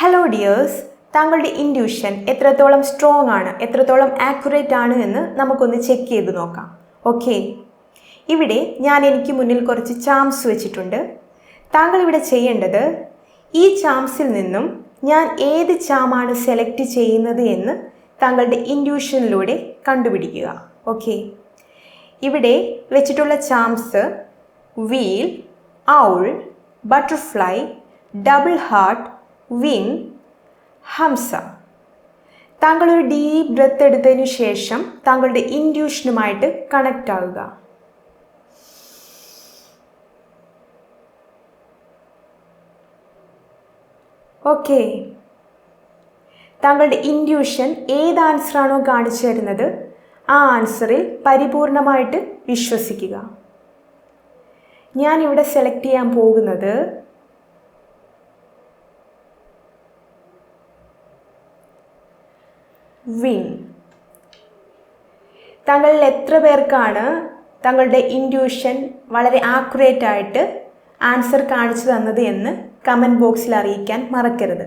Hello dears താങ്കളുടെ intuition എത്രത്തോളം strong ആണ് എത്രത്തോളം ആക്യുറേറ്റ് ആണ് എന്ന് നമുക്കൊന്ന് ചെക്ക് ചെയ്ത് നോക്കാം. ഓക്കെ ഇവിടെ ഞാൻ എനിക്ക് മുന്നിൽ കുറച്ച് ചാംസ് വെച്ചിട്ടുണ്ട്. താങ്കൾ ഇവിടെ ചെയ്യേണ്ടത് ഈ ചാംസിൽ നിന്നും ഞാൻ ഏത് ചാമാണ് സെലക്ട് ചെയ്യുന്നത് എന്ന് താങ്കളുടെ ഇൻഡ്യൂഷനിലൂടെ കണ്ടുപിടിക്കുക. ഓക്കെ ഇവിടെ വെച്ചിട്ടുള്ള charms wheel owl butterfly double heart wing hamsa. താങ്കൾ ഒരു ഡീപ്പ് ബ്രത്ത് എടുത്തതിനു ശേഷം താങ്കളുടെ ഇൻഡ്യൂഷനുമായിട്ട് കണക്റ്റ് ആവുക. ഓക്കെ. താങ്കളുടെ ഇൻഡ്യൂഷൻ ഏത് ആൻസറാണോ കാണിച്ചു തരുന്നത് ആ ആൻസറിൽ പരിപൂർണമായിട്ട് വിശ്വസിക്കുക. ഞാനിവിടെ സെലക്ട് ചെയ്യാൻ പോകുന്നത് വിൻ താങ്കളിൽ എത്ര പേർക്കാണ് തങ്ങളുടെ ഇൻഡ്യൂഷൻ വളരെ ആക്യുറേറ്റ് ആയിട്ട് ആൻസർ കാണിച്ചു തന്നത് എന്ന് കമന്റ് ബോക്സിൽ അറിയിക്കാൻ മറക്കരുത്.